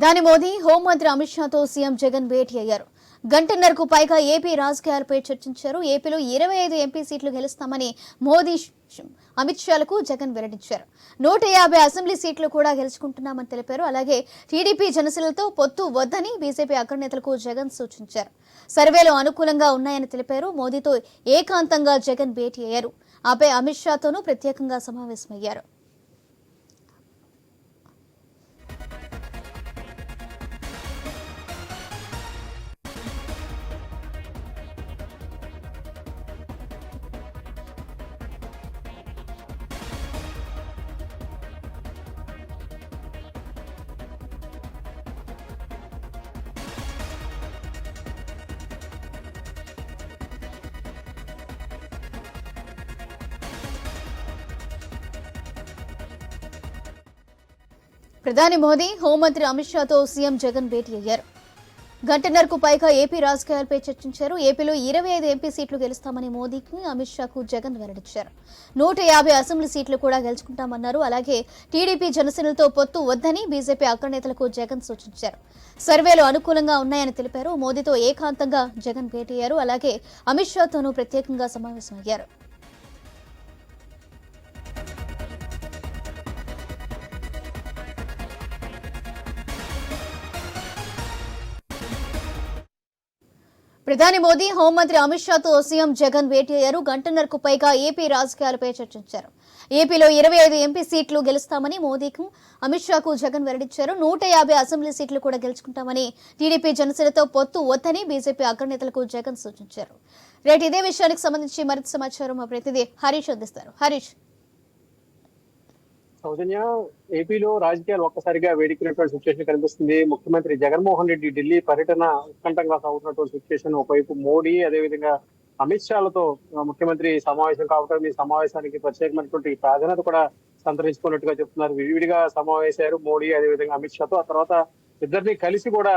ప్రధాని మోదీ హోంమంత్రి అమిత్ షాతో సీఎం జగన్ భేటీ అయ్యారు. గంటన్నరకు పైగా ఏపీ రాజకీయాలపై చర్చించారు. ఏపీలో ఇరవై ఐదు ఎంపీ సీట్లు గెలుస్తామని మోదీ అమిత్ షాలకు జగన్ వెల్లడించారు. నూట యాభై అసెంబ్లీ సీట్లు కూడా గెలుచుకుంటున్నామని తెలిపారు. అలాగే టీడీపీ జనసేనలతో పొత్తు వద్దని బీజేపీ అగ్రనేతలకు జగన్ సూచించారు. సర్వేలు అనుకూలంగా ఉన్నాయని తెలిపారు. మోదీతో ఏకాంతంగా జగన్ భేటీ అయ్యారు. ఆపై అమిత్ షాతోనూ ప్రత్యేకంగా సమావేశమయ్యారు. ప్రధాని మోదీ హోంమంత్రి అమిత్ షాతో సీఎం జగన్ భేటీ అయ్యారు. గంటన్నరకు పైగా ఏపీ రాజకీయాలపై చర్చించారు. ఏపీలో ఇరవై ఐదు ఎంపీ సీట్లు గెలుస్తామని మోదీకి అమిత్ షాకు జగన్ వెల్లడించారు. నూట యాభై అసెంబ్లీ సీట్లు కూడా గెలుచుకుంటామన్నారు. అలాగే టీడీపీ జనసేనలతో పొత్తు వద్దని బీజేపీ అగ్రనేతలకు జగన్ సూచించారు. సర్వేలు అనుకూలంగా ఉన్నాయని తెలిపారు. మోదీతో ఏకాంతంగా జగన్ భేటీ అయ్యారు. అలాగే అమిత్ షాతోనూ ప్రత్యేకంగా సమావేశమయ్యారు. ప్రధాని మోదీ హోంమంత్రి అమిత్ షాతో సీఎం జగన్ భేటీ అయ్యారు. గంటన్నరకు పైగా ఏపీ రాజకీయాలపై చర్చించారు. ఏపీలో ఇరవై ఐదు ఎంపీ సీట్లు గెలుస్తామని మోదీకు అమిత్ షాకు జగన్ వెల్లడించారు. నూట యాభై అసెంబ్లీ సీట్లు కూడా గెలుచుకుంటామని టీడీపీ జనసేనతో పొత్తు వద్దని బీజేపీ అగ్రనేతలకు జగన్ సూచించారు. రేటు ఇదే విషయానికి సంబంధించి మరింత సమాచారం మా ప్రతినిధి హరీష్ అందిస్తారు. హరీష్. సౌజన్య ఏపీలో రాజకీయాలు ఒక్కసారిగా వేడికినటువంటి సిచ్యువేషన్ కనిపిస్తుంది. ముఖ్యమంత్రి జగన్మోహన్ రెడ్డి ఢిల్లీ పర్యటన ఉత్కంఠంగా సాగుతున్నటువంటి సిచ్యువేషన్ ఒకవైపు మోడీ అదేవిధంగా అమిత్ షాలతో ముఖ్యమంత్రి సమావేశం కావడం ఈ సమావేశానికి ప్రత్యేకమైనటువంటి ప్రాధాన్యత కూడా సంతరించుకున్నట్టుగా చెప్తున్నారు. విడివిడిగా సమావేశారు మోడీ అదేవిధంగా అమిత్ షాతో. ఆ తర్వాత ఇద్దరిని కలిసి కూడా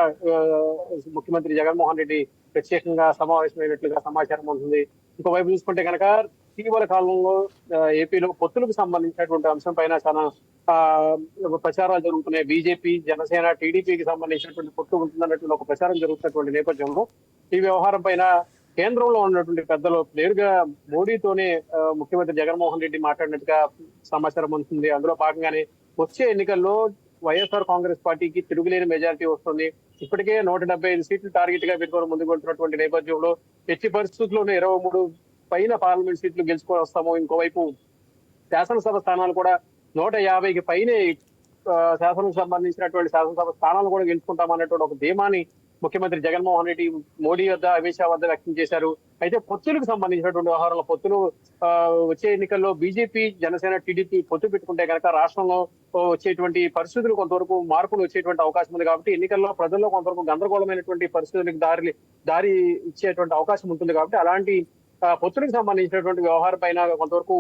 ముఖ్యమంత్రి జగన్మోహన్ రెడ్డి ప్రత్యేకంగా సమావేశమైనట్లుగా సమాచారం ఉంటుంది ఇంకోవైపు చూసుకుంటే కనుక ఇటీవల కాలంలో ఏపీలో పొత్తులకు సంబంధించినటువంటి అంశం పైన చాలా ఆ, ప్రచారాలు జరుగుతున్నాయి. బీజేపీ జనసేన టీడీపీకి సంబంధించినటువంటి పొత్తు ఉంటుందన్నటువంటి ఒక ప్రచారం జరుగుతున్నటువంటి నేపథ్యంలో ఈ వ్యవహారం పైన కేంద్రంలో ఉన్నటువంటి పెద్దలు నేరుగా మోడీతోనే ముఖ్యమంత్రి జగన్మోహన్ రెడ్డి మాట్లాడినట్టుగా సమాచారం ఉంటుంది అందులో భాగంగానే వచ్చే ఎన్నికల్లో వైఎస్ఆర్ కాంగ్రెస్ పార్టీకి తిరుగులేని మెజారిటీ వస్తుంది. ఇప్పటికే నూట డెబ్బై ఐదు సీట్లు టార్గెట్గా పెట్టుకొని ముందుకు వెళ్తున్నటువంటి నేపథ్యంలో ఎట్టి పరిస్థితుల్లోనూ ఇరవై మూడు పైన పార్లమెంట్ సీట్లు గెలుచుకొని వస్తామో ఇంకోవైపు శాసనసభ స్థానాలు కూడా నూట యాభైకి పైనే శాసనకు సంబంధించినటువంటి శాసనసభ స్థానాలు కూడా గెలుచుకుంటామన్నటువంటి ఒక ధీమాని ముఖ్యమంత్రి జగన్మోహన్ రెడ్డి మోడీ వద్ద అమిత్ షా వద్ద వ్యక్తం చేశారు. అయితే పొత్తులకు సంబంధించినటువంటి వ్యవహారంలో పొత్తులు వచ్చే ఎన్నికల్లో బీజేపీ జనసేన టీడీపీ పొత్తు పెట్టుకుంటే కనుక రాష్ట్రంలో వచ్చేటువంటి పరిస్థితులు కొంతవరకు మార్పులు వచ్చేటువంటి అవకాశం ఉంది కాబట్టి ఎన్నికల్లో ప్రజల్లో కొంతవరకు గందరగోళమైనటువంటి పరిస్థితులకు దారి దారి ఇచ్చేటువంటి అవకాశం ఉంటుంది కాబట్టి అలాంటి పొత్తులకు సంబంధించినటువంటి వ్యవహారం పైన కొంతవరకు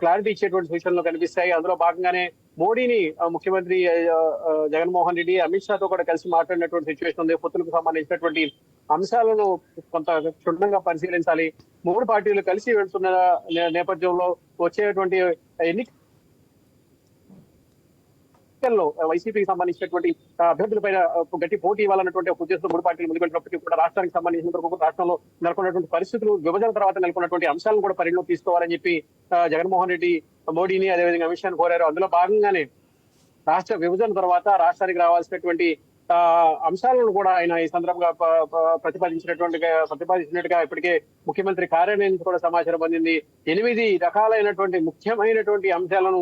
క్లారిటీ ఇచ్చేటువంటి సూచనలు కనిపిస్తాయి. అందులో భాగంగానే మోడీని ముఖ్యమంత్రి జగన్మోహన్ రెడ్డి అమిత్ షాతో కూడా కలిసి మాట్లాడినటువంటి సిచ్యువేషన్ ఉంది. పొత్తులకు సంబంధించినటువంటి అంశాలను కొంత క్షుణ్ణంగా పరిశీలించాలి. మూడు పార్టీలు కలిసి వెళ్తున్న నేపథ్యంలో వచ్చేటువంటి ఎన్నిక ఎన్నికల్లో వైసీపీకి సంబంధించినటువంటి అభ్యర్థులపై గట్టి పోటీ ఇవ్వాలన్నటువంటి ఒక ఉద్దేశంతో మూడు పార్టీలు ముందుకెళ్ళినప్పటికీ కూడా రాష్ట్రానికి సంబంధించిన వరకు రాష్ట్రంలో నెలకొన్నటువంటి పరిస్థితులు విభజన తర్వాత నెలకొన్నటువంటి అంశాలను కూడా పరిగణలో తీసుకోవాలని చెప్పి జగన్మోహన్ రెడ్డి మోడీని అదేవిధంగా అమిత్ షాను కోరారు. అందులో భాగంగానే రాష్ట్ర విభజన తర్వాత రాష్ట్రానికి రావాల్సినటువంటి ఆ, అంశాలను కూడా ఆయన ఈ సందర్భంగా ప్రతిపాదించినటువంటి ప్రతిపాదించినట్టుగా ఇప్పటికే ముఖ్యమంత్రి కార్యాలయం నుంచి కూడా సమాచారం పొందింది ఎనిమిది రకాలైనటువంటి ముఖ్యమైనటువంటి అంశాలను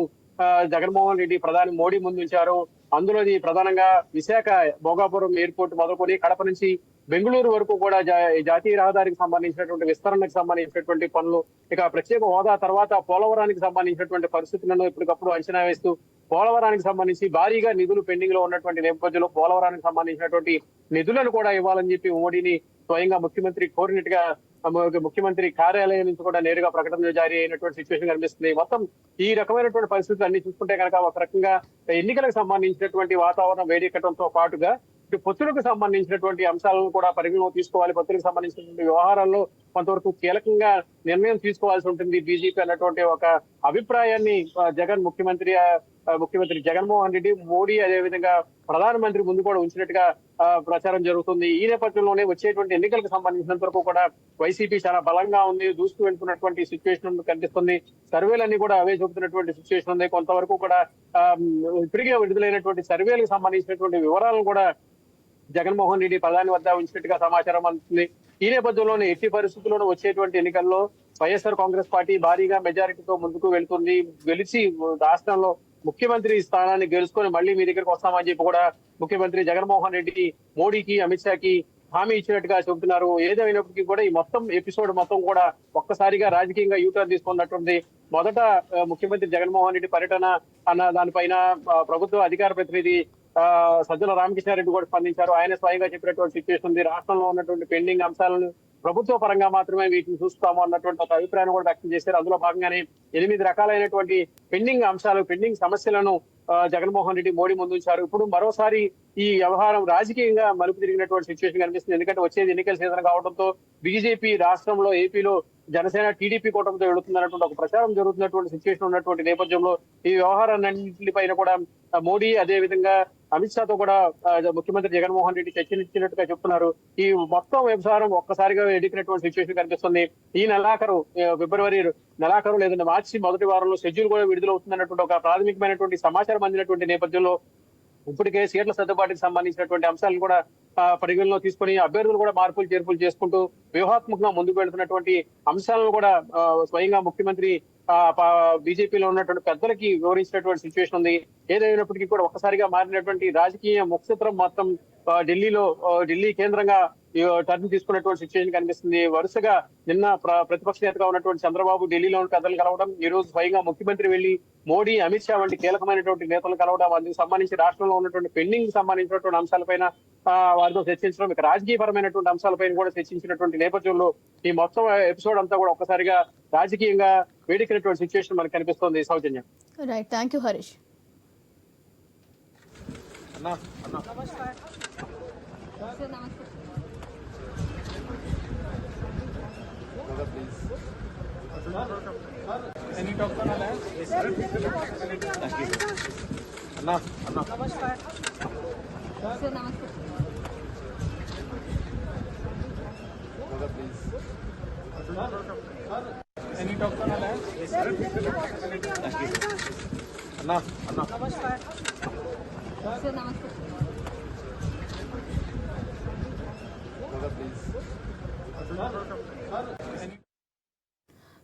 జగన్మోహన్ రెడ్డి ప్రధాని మోడీ ముందుంచారు. అందులోది ప్రధానంగా విశాఖ భోగాపురం ఎయిర్పోర్ట్ మొదలుకొని కడప నుంచి బెంగళూరు వరకు కూడా జాతీయ రహదారికి సంబంధించినటువంటి విస్తరణకు సంబంధించినటువంటి పనులు ఇక ప్రత్యేక హోదా తర్వాత పోలవరానికి సంబంధించినటువంటి పరిస్థితులను ఎప్పటికప్పుడు అంచనా వేస్తూ పోలవరానికి సంబంధించి భారీగా నిధులు పెండింగ్లో ఉన్నటువంటి నేపథ్యంలో పోలవరానికి సంబంధించినటువంటి నిధులను కూడా ఇవ్వాలని చెప్పి మోడీని స్వయంగా ముఖ్యమంత్రి కోరినట్టుగా ముఖ్యమంత్రి కార్యాలయం నుంచి కూడా నేరుగా ప్రకటన జారీ అయినటువంటి సిచ్యువేషన్ కనిపిస్తుంది. మొత్తం ఈ రకమైనటువంటి పరిస్థితులు అన్ని చూసుకుంటే కనుక ఒక రకంగా ఎన్నికలకు సంబంధించినటువంటి వాతావరణం వేడెక్కడంతో పాటుగా ఇటు పొత్తులకు సంబంధించినటువంటి అంశాలను కూడా పరిగణలో తీసుకోవాలి. పొత్తులకు సంబంధించినటువంటి వ్యవహారాల్లో కొంతవరకు కీలకంగా నిర్ణయం తీసుకోవాల్సి ఉంటుంది. బీజేపీ అన్నటువంటి ఒక అభిప్రాయాన్ని జగన్ ముఖ్యమంత్రి ముఖ్యమంత్రి జగన్మోహన్ రెడ్డి మోడీ అదేవిధంగా ప్రధానమంత్రి ముందు కూడా ఉంచినట్టుగా ప్రచారం జరుగుతుంది. ఈ నేపథ్యంలోనే వచ్చేటువంటి ఎన్నికలకు సంబంధించినంత వరకు కూడా వైసీపీ చాలా బలంగా ఉంది. దూసుకు వెళ్తున్నటువంటి సిచ్యువేషన్ కనిపిస్తుంది. సర్వేలన్నీ కూడా అవే చూపుతున్నటువంటి సిచ్యువేషన్ ఉంది. కొంతవరకు కూడా ఇప్పటికే విడుదలైనటువంటి సర్వేలకు సంబంధించినటువంటి వివరాలను కూడా జగన్మోహన్ రెడ్డి ప్రధాని వద్ద ఉంచినట్టుగా సమాచారం అందుతుంది. ఈ నేపథ్యంలోనే ఎట్టి పరిస్థితుల్లోనూ వచ్చేటువంటి ఎన్నికల్లో వైఎస్ఆర్ కాంగ్రెస్ పార్టీ భారీగా మెజారిటీతో ముందుకు వెళ్తుంది. గెలిచి రాష్ట్రంలో ముఖ్యమంత్రి స్థానాన్ని గెలుచుకొని మళ్ళీ మీ దగ్గరకు వస్తామని చెప్పి కూడా ముఖ్యమంత్రి జగన్మోహన్ రెడ్డి మోడీకి అమిత్ షాకి హామీ ఇచ్చినట్టుగా చెబుతున్నారు. ఏదైనప్పటికీ కూడా ఈ మొత్తం ఎపిసోడ్ మొత్తం కూడా ఒక్కసారిగా రాజకీయంగా యూటర్న్ తీసుకున్నట్టుంది. మొదట ముఖ్యమంత్రి జగన్మోహన్ రెడ్డి పర్యటన అన్న దానిపైన ప్రభుత్వ అధికార ప్రతినిధి ఆ, సజ్జల రామకృష్ణారెడ్డి కూడా స్పందించారు. ఆయన స్వయంగా చెప్పినటువంటి సిచ్యువేషన్ ఉంది. రాష్ట్రంలో ఉన్నటువంటి పెండింగ్ అంశాలను ప్రభుత్వ పరంగా మాత్రమే వీటిని చూస్తాము అన్నటువంటి ఒక అభిప్రాయాన్ని కూడా వ్యక్తం చేశారు. అందులో భాగంగానే ఎనిమిది రకాలైనటువంటి పెండింగ్ అంశాలు పెండింగ్ సమస్యలను జగన్మోహన్ రెడ్డి మోడీ ముందుంచారు. ఇప్పుడు మరోసారి ఈ వ్యవహారం రాజకీయంగా మలుపు తిరిగినటువంటి సిచ్యువేషన్ కనిపిస్తుంది. ఎందుకంటే వచ్చేది ఎన్నికల సీజన్ కావడంతో బీజేపీ రాష్ట్రంలో ఏపీలో జనసేన టీడీపీ కూటమితో వెళుతున్నటువంటి ఒక ప్రచారం జరుగుతున్నటువంటి సిచ్యువేషన్ ఉన్నటువంటి నేపథ్యంలో ఈ వ్యవహారాన్నింటిపైన కూడా మోడీ అదే విధంగా అమిత్ షాతో కూడా ముఖ్యమంత్రి జగన్మోహన్ రెడ్డి చర్చనిచ్చినట్టుగా చెప్తున్నారు. ఈ మొత్తం వ్యవహారం ఒక్కసారిగా ఎదిగినటువంటి సిచ్యువేషన్ కనిపిస్తుంది. ఈ నెలాఖరు ఫిబ్రవరి నెలాఖరు లేదంటే మార్చి మొదటి వారంలో షెడ్యూల్ కూడా విడుదలవుతుందన్నటువంటి ఒక ప్రాథమికమైనటువంటి సమాచారం అందినటువంటి నేపథ్యంలో ఇప్పటికే సీట్ల సర్దుబాటుకి సంబంధించినటువంటి అంశాలను కూడా పరిగణలో తీసుకొని అభ్యర్థులు కూడా మార్పులు చేర్పులు చేసుకుంటూ వ్యూహాత్మకంగా ముందుకు వెళ్తున్నటువంటి అంశాలను కూడా స్వయంగా ముఖ్యమంత్రి బీజేపీలో ఉన్నటువంటి పెద్దలకి వివరించినటువంటి సిచ్యువేషన్ ఉంది. ఏదైనప్పటికీ కూడా ఒక్కసారిగా మారినటువంటి రాజకీయ ముఖచిత్రం మొత్తం ఢిల్లీలో ఢిల్లీ కేంద్రంగా టర్న్ తీసుకున్నటువంటి సిచ్యువేషన్ కనిపిస్తుంది. వరుసగా నిన్న ప్ర- ప్రతిపక్ష నేతగా ఉన్నటువంటి చంద్రబాబు ఢిల్లీలో పెద్దలు కలవడం ఈ రోజు స్వయంగా ముఖ్యమంత్రి వెళ్ళి మోడీ అమిత్ షా వంటి కీలకమైనటువంటి నేతలు కలవడం అందుకు సంబంధించి రాష్ట్రంలో ఉన్నటువంటి పెండింగ్ సంబంధించినటువంటి అంశాలపైన ఆ, వారితో చర్చించడం ఇక రాజకీయపరమైనటువంటి అంశాలపైన కూడా చర్చించినటువంటి నేపథ్యంలో ఈ మొత్తం ఎపిసోడ్ అంతా కూడా ఒక్కసారిగా రాజకీయంగా వేడికినటువంటి సిచ్యువేషన్ మనకు కనిపిస్తోంది. సౌజన్యం. Right thank you Harish further, please. Any talk on Alan? Thank you. Anna, Anna. Namaskar. Please. Any talk on Alan? Thank you. Anna, Anna. Namaskar. Sir, namaskar.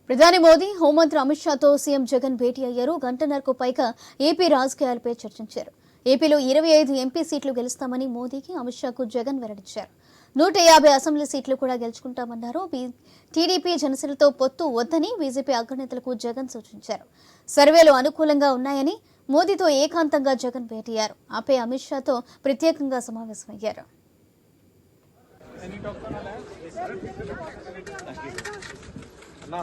ప్రధాని మోదీ హోంమంత్రి అమిత్ షాతో సీఎం జగన్ భేటీ అయ్యారు. గంటన్నరకు పైగా ఏపీ రాజకీయాలపై చర్చించారు. ఏపీలో ఇరవై ఐదు ఎంపీ సీట్లు గెలుస్తామని మోదీకి అమిత్ షాకు జగన్ వెల్లడించారు. నూట యాభై అసెంబ్లీ సీట్లు కూడా గెలుచుకుంటామన్నారు. టీడీపీ జనసేనతో పొత్తు వద్దని బీజేపీ అగ్రనేతలకు జగన్ సూచించారు. సర్వేలు అనుకూలంగా ఉన్నాయని మోదీతో ఏకాంతంగా జగన్ భేటీయారు. ఆపై అమిత్ షాతో ప్రత్యేకంగా సమావేశమయ్యారు. अन्ना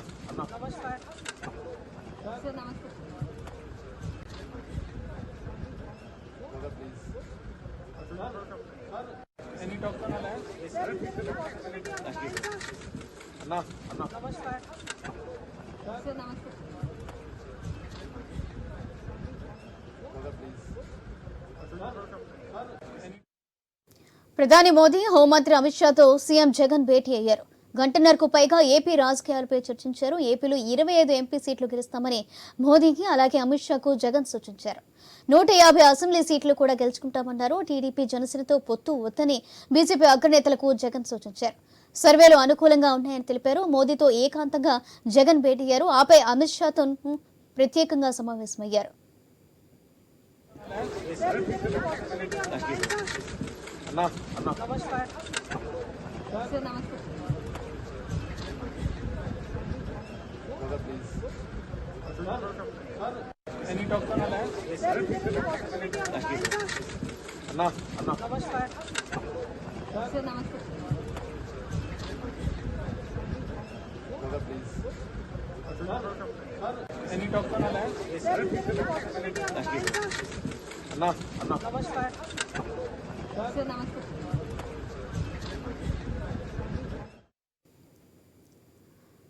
मोदी नमस्कार अमित षा तो सीएम जगन भेटी सर గంటన్నరకు పైగా ఏపీ రాజకీయాలపై చర్చించారు. ఏపీలో ఇరవై ఐదు ఎంపీ సీట్లు గెలుస్తామని మోదీకి అలాగే అమిత్ షాకు జగన్ సూచించారు. నూట యాభై అసెంబ్లీ సీట్లు కూడా గెలుచుకుంటామన్నారు. టీడీపీ జనసేనతో పొత్తు వద్దని బీజేపీ అగ్రనేతలకు జగన్ సూచించారు. సర్వేలు అనుకూలంగా ఉన్నాయని తెలిపారు. మోదీతో ఏకాంతంగా జగన్ భేటీయ్యారు. ఆపై అమిత్ షాతో ప్రత్యేకంగా సమావేశమయ్యారు. నమస్కారం. Coca, please. Any Coca on? Thank you. Anna, Anna. Namaskar. Sir, please. Any Coca on? Thank you. Anna, Anna. Namaskar. Namaskar.